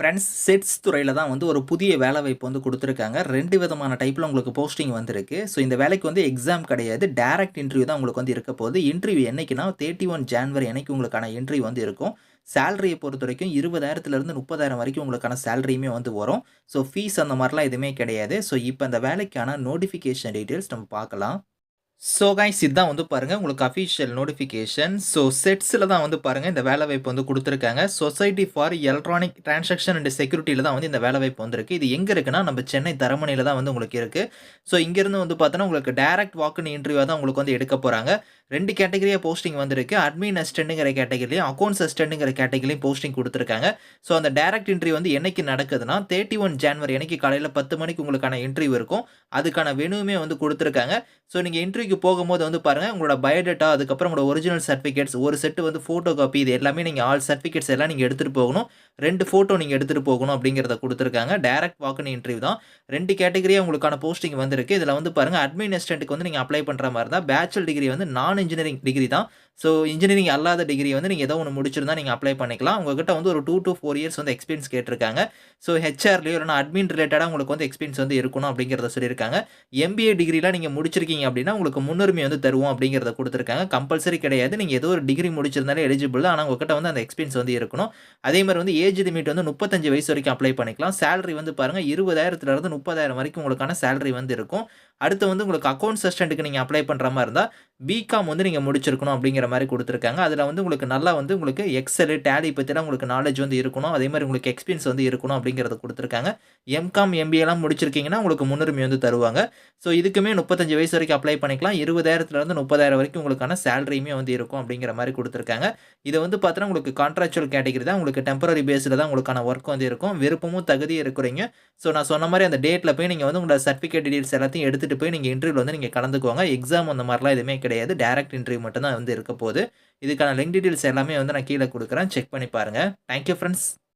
Friends sets துறையில் தான் வந்து ஒரு புதிய வேலைவாய்ப்பு வந்து கொடுத்துருக்காங்க. ரெண்டு விதமான டைப்பில் உங்களுக்கு போஸ்டிங் வந்திருக்கு. ஸோ இந்த வேலைக்கு வந்து எக்ஸாம் கிடையாது. டேரக்ட் இன்டர்வியூ தான் உங்களுக்கு வந்து இருக்க போகுது. இன்டர்வியூ என்றைக்குன்னா தேர்ட்டி ஒன் ஜான்வரி அன்னைக்கு உங்களுக்கான இன்டர்வியூ வந்து இருக்கும். சேலரியை பொறுத்த வரைக்கும் இருபதாயிரத்துலேருந்து முப்பதாயிரம் வரைக்கும் உங்களுக்கான சேலரியுமே வந்து வரும். ஸோ ஃபீஸ் அந்த மாதிரிலாம் எதுவுமே கிடையாது. ஸோ இப்போ அந்த வேலைக்கான நோட்டிஃபிகேஷன் டீட்டெயில்ஸ் நம்ம பார்க்கலாம். ஸோ கைஸ் இதுதான் வந்து பாருங்கள் உங்களுக்கு அஃபிஷியல் நோட்டிஃபிகேஷன் ஸோ செட்ஸில் தான் வந்து பாருங்கள் இந்த வேலை வாய்ப்பு வந்து கொடுத்துருக்காங்க. Society for electronic transaction and செக்யூரிட்டியில் தான் வந்து இந்த வேலை வாய்ப்பு வந்திருக்கு. இது எங்கே இருக்குன்னா நம்ம சென்னை தரமணியில் தான் வந்து உங்களுக்கு இருக்குது ஸோ இங்கேருந்து வந்து பார்த்தோன்னா உங்களுக்கு டேரக்ட் வாக்குன் இன்டர்வியூ தான் உங்களுக்கு வந்து எடுக்க போகிறாங்க ரெண்டு கேட்டகரியாக போஸ்டிங் வந்திருக்கு. அட்மின் அசிஸ்டன்ட்டுங்கிற கேட்டகரிலையும் அக்கௌண்ட்ஸ் அசிஸ்டன்ட்டுங்கிற கேட்டகரிலையும் போஸ்டிங் கொடுத்துருக்காங்க. ஸோ அந்த டேரக்ட் இன்டர்வியூ வந்து என்னைக்கு நடக்குதுன்னா தேர்ட்டி ஒன் ஜான்வரி அன்னைக்கு காலையில் பத்து மணிக்கு உங்களுக்கான இன்டர்வியூ இருக்கும். அதுக்கான வெனுவுமே வந்து கொடுத்துருக்காங்க. ஸோ நீங்கள் இன்டர்வியூக்கு போகும்போது வந்து பாருங்கள் உங்களோட பயோடேட்டா அதுக்கப்புறம் உங்களோட ஒரிஜினல் சர்டிஃபிகேட்ஸ் ஒரு செட்டு வந்து ஃபோட்டோ காப்பி இது எல்லாமே நீங்கள் ஆல் சர்டிஃபிகேட்ஸ் எல்லாம் நீங்கள் எடுத்துகிட்டு போகணும். ரெண்டு ஃபோட்டோ நீங்கள் எடுத்துகிட்டு போகணும் அப்படிங்கிறத கொடுத்துருக்காங்க. டேரக்ட் வாக்குன்னு இன்டர்வியூ தான். ரெண்டு கேட்டகரியாக உங்களுக்கான போஸ்டிங் வந்திருக்கு. இதில் வந்து பாருங்கள் அட்மினிஸ்ட்ரேட்டுக்கு வந்து நீங்கள் அப்ளை பண்ணுற மாதிரி தான். பேச்சுலர் டிகிரி வந்து நான் இன்ஜினியரிங் டிகிரி தான். ஸோ இன்ஜினியரிங் அல்லாத டிகிரி வந்து நீங்கள் ஏதோ ஒன்று முடிச்சிருந்தா நீங்கள் அப்ளை பண்ணிக்கலாம். உங்ககிட்ட வந்து ஒரு டூ டு ஃபோர் இயர்ஸ் வந்து எக்ஸ்பீரியன்ஸ் கேட்டிருக்காங்க. ஸோ ஹெச்ஆர்லேயோ இல்லைனா அட்மின் ரிலேட்டடாக உங்களுக்கு வந்து எக்ஸ்பீரியன்ஸ் வந்து இருக்கணும் அப்படிங்கிறத சொல்லியிருக்காங்க. எம்பிஏ டிகிரிலாம் நீங்கள் முடிச்சிருக்கீங்க அப்படின்னா உங்களுக்கு முன்னுரிமை வந்து தருவோம் அப்படிங்கிறத கொடுத்துருக்காங்க. கம்பல்சரி கிடையாது. நீங்கள் ஏதோ ஒரு டிகிரி முடிச்சிருந்தாலே எலிஜிபிள் ஆனால் உங்ககிட்ட வந்து அந்த எக்ஸ்பீரியன்ஸ் வந்து இருக்கணும். அதே மாதிரி வந்து ஏஜ் லிமிட் வந்து முப்பத்தஞ்சு வயசு வரைக்கும் அப்ளை பண்ணிக்கலாம். சேலரி வந்து பாருங்கள் இருபதாயிரத்துலேருந்து முப்பதாயிரம் வரைக்கும் உங்களுக்கான சேலரி வந்து இருக்கும். அடுத்து வந்து உங்களுக்கு அக்கௌண்ட்ஸ் அசிஸ்டண்ட்டுக்கு நீங்கள் அப்ளை பண்ணுற மாதிரி இருந்தால் பிகாம் வந்து நீங்கள் முடிச்சிருக்கணும் அப்படிங்கிற மாதிரி கொடுத்துருக்காங்க. அதில் வந்து உங்களுக்கு நல்லா வந்து உங்களுக்கு எக்ஸல் டேலி பற்றிலாம் உங்களுக்கு நாலேஜ் வந்து இருக்கணும். அதே மாதிரி உங்களுக்கு எக்ஸ்பீரியன்ஸ் வந்து இருக்கணும் அப்படிங்கிறத கொடுத்துருக்காங்க. எம்காம் எம்பிஏலாம் முடிச்சிருக்கீங்கன்னா உங்களுக்கு முன்னுரிமை வந்து தருவாங்க. ஸோ இதுக்குமே முப்பத்தஞ்சு வயசு வரைக்கும் அப்ளை பண்ணிக்கலாம். இருபதாயிரத்துலேருந்து முப்பதாயிரம் வரைக்கும் உங்களுக்கான சேலரியுமே வந்து இருக்கும் அப்படிங்கிற மாதிரி கொடுத்துருக்காங்க. இதை வந்து பார்த்தீங்கன்னா உங்களுக்கு கான்ட்ராக்சுவல் கேட்டகரி தான். உங்களுக்கு டெம்பரரி பேஸில் தான் உங்களுக்கான ஒர்க் வந்து இருக்கும். விருப்பமும் தகுதியும் இருக்கிறீங்க. ஸோ நான் சொன்ன மாதிரி அந்த டேட்டில் போய் நீங்கள் வந்து உங்களோட சர்டிஃபிகேட் டீடைல்ஸ் எல்லாத்தையும் எடுத்து எடுத்துகிட்டு போய் நீங்கள் இன்டர்வியூ வந்து நீங்கள் கலந்துக்குவாங்க. எக்ஸாம் அந்த மாதிரிலாம் எதுவுமே கிடையாது. டேரக்ட் இன்டர்வியூ மட்டும் தான் வந்து இருக்க போகுது. இதுக்கான லிங்க் டீட்டெயில்ஸ் எல்லாமே வந்து நான் கீழே கொடுக்குறேன். செக் பண்ணி பாருங்கள் தேங்க்யூ ஃப்ரெண்ட்ஸ்